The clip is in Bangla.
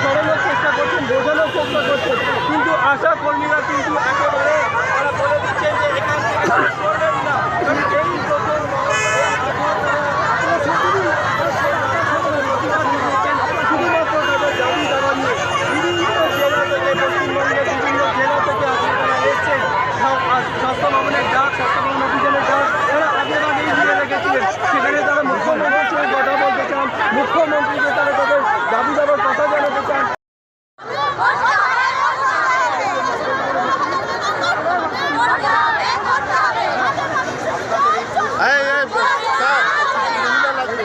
সরানোর চেষ্টা করছেন বোঝানোর চেষ্টা করছেন কিন্তু আশা কর্মীরা কিন্তু একেবারে তারা বলে দিচ্ছেন যে এখান থেকে রেখেছিলেন সেখানে তারা মুখ্যমন্ত্রীকে তারা তাদের দাবি দাবার কথা জানাতে চান এই এই স্যার মহিলা লাগবে